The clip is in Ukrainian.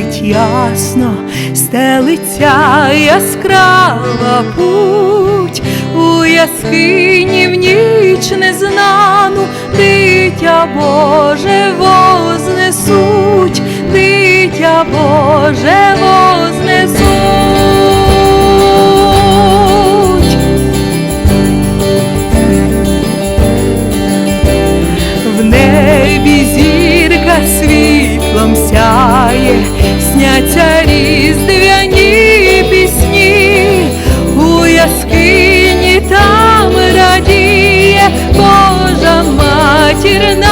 світить ясно, стелиться яскрава путь у яскині в ніч незнану, дитя Боже вознесуть, дитя Боже вознесуть. bir ne